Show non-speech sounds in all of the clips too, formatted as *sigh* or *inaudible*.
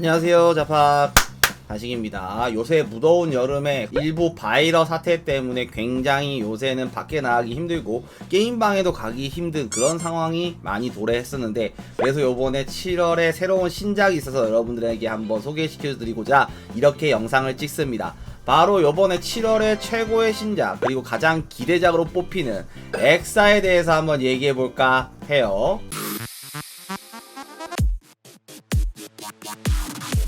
안녕하세요 자팍. 다식입니다. 요새 무더운 여름에 일부 바이러 사태 때문에 굉장히 요새는 밖에 나가기 힘들고 게임방에도 가기 힘든 그런 상황이 많이 도래했었는데 그래서 요번에 7월에 새로운 신작이 있어서 여러분들에게 한번 소개시켜 드리고자 이렇게 영상을 찍습니다. 바로 요번에 7월에 최고의 신작 그리고 가장 기대작으로 뽑히는 엑사에 대해서 한번 얘기해 볼까 해요 Yeah.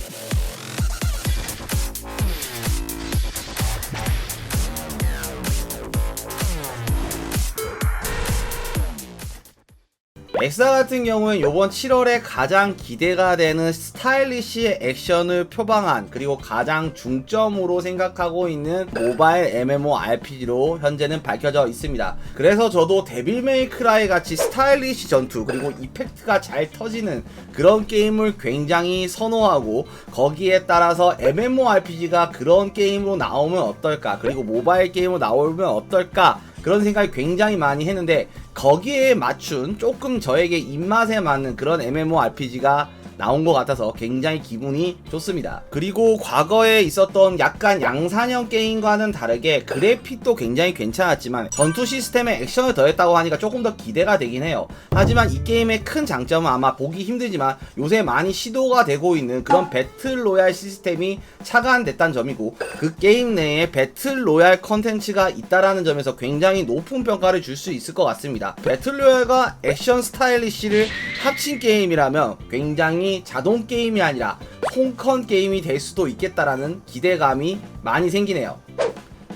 엑사 같은 경우엔 요번 7월에 가장 기대가 되는 스타일리시의 액션을 표방한 그리고 가장 중점으로 생각하고 있는 모바일 MMORPG로 현재는 밝혀져 있습니다. 그래서 저도 데빌 메이크라이 같이 스타일리시 전투 그리고 이펙트가 잘 터지는 그런 게임을 굉장히 선호하고 거기에 따라서 MMORPG가 그런 게임으로 나오면 어떨까 그리고 모바일 게임으로 나오면 어떨까 그런 생각이 굉장히 많이 했는데 거기에 맞춘 조금 저에게 입맛에 맞는 그런 MMORPG가 나온 것 같아서 굉장히 기분이 좋습니다. 그리고 과거에 있었던 약간 양산형 게임과는 다르게 그래픽도 굉장히 괜찮았지만 전투 시스템에 액션을 더했다고 하니까 조금 더 기대가 되긴 해요. 하지만 이 게임의 큰 장점은 아마 보기 힘들지만 요새 많이 시도가 되고 있는 그런 배틀 로얄 시스템이 차관됐다는 점이고 그 게임 내에 배틀 로얄 컨텐츠가 있다라는 점에서 굉장히 높은 평가를 줄 수 있을 것 같습니다. 배틀 로얄과 액션 스타일리시를 합친 게임이라면 굉장히 자동 게임이 아니라 콩컨 게임이 될 수도 있겠다라는 기대감이 많이 생기네요.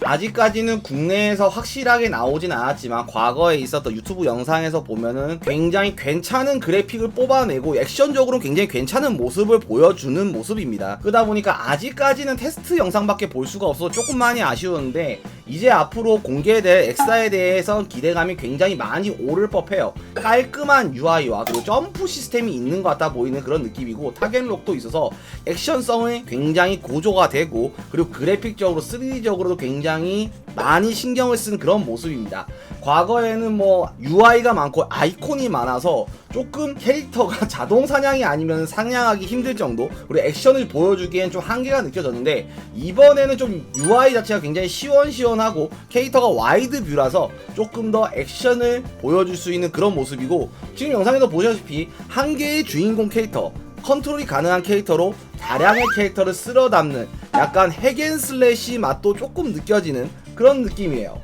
아직까지는 국내에서 확실하게 나오진 않았지만 과거에 있었던 유튜브 영상에서 보면은 굉장히 괜찮은 그래픽을 뽑아내고 액션적으로 굉장히 괜찮은 모습을 보여주는 모습입니다. 그러다 보니까 아직까지는 테스트 영상밖에 볼 수가 없어서 조금 많이 아쉬웠는데 이제 앞으로 공개될 엑사에 대해서 기대감이 굉장히 많이 오를 법해요. 깔끔한 UI와 그리고 점프 시스템이 있는 것 같아 보이는 그런 느낌이고 타겟록도 있어서 액션성이 굉장히 고조가 되고 그리고 그래픽적으로 3D적으로도 굉장히 많이 신경을 쓴 그런 모습입니다. 과거에는 뭐 UI가 많고 아이콘이 많아서 조금 캐릭터가 *laughs* 자동 사냥이 아니면 사냥하기 힘들 정도 그리고 액션을 보여주기엔 좀 한계가 느껴졌는데 이번에는 좀 UI 자체가 굉장히 시원시원하고 캐릭터가 와이드 뷰라서 조금 더 액션을 보여줄 수 있는 그런 모습이고 지금 영상에서 보시다시피 한 개의 주인공 캐릭터 컨트롤이 가능한 캐릭터로 다량의 캐릭터를 쓸어 담는 약간 핵앤슬래시 맛도 조금 느껴지는 그런 느낌이에요.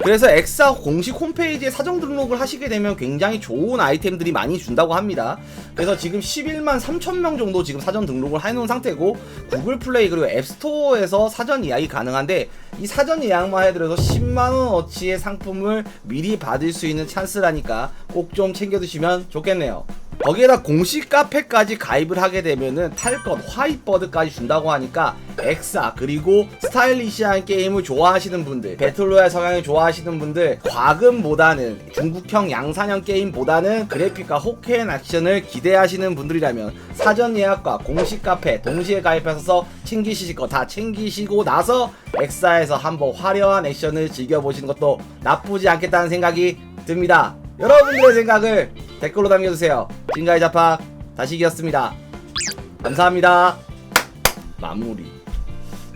그래서 엑사 공식 홈페이지에 사전 등록을 하시게 되면 굉장히 좋은 아이템들이 많이 준다고 합니다. 그래서 지금 11만 3천 명 정도 지금 사전 등록을 해놓은 상태고 구글 플레이 그리고 앱스토어에서 사전 예약이 가능한데 이 사전 예약만 해드려도 10만 원어치의 상품을 미리 받을 수 있는 찬스라니까 꼭 좀 챙겨두시면 좋겠네요. 거기에다 공식 카페까지 가입을 하게 되면은 탈것 화이트버드까지 준다고 하니까 엑사 그리고 스타일리시한 게임을 좋아하시는 분들 배틀로얄 성향을 좋아하시는 분들 과금보다는 중국형 양산형 게임보다는 그래픽과 호쾌한 액션을 기대하시는 분들이라면 사전 예약과 공식 카페 동시에 가입하셔서 챙기실 거 다 챙기시고 나서 엑사에서 한번 화려한 액션을 즐겨보시는 것도 나쁘지 않겠다는 생각이 듭니다. 여러분들의 생각을 댓글로 남겨주세요. 지금까지 자파 다시기였습니다. 감사합니다. 마무리.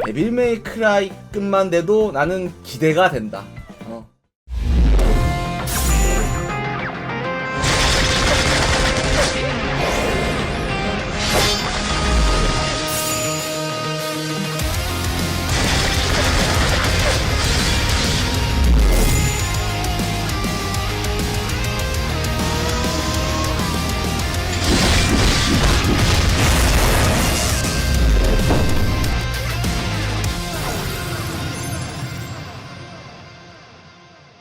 데빌 메이크라이 끝만 돼도 나는 기대가 된다.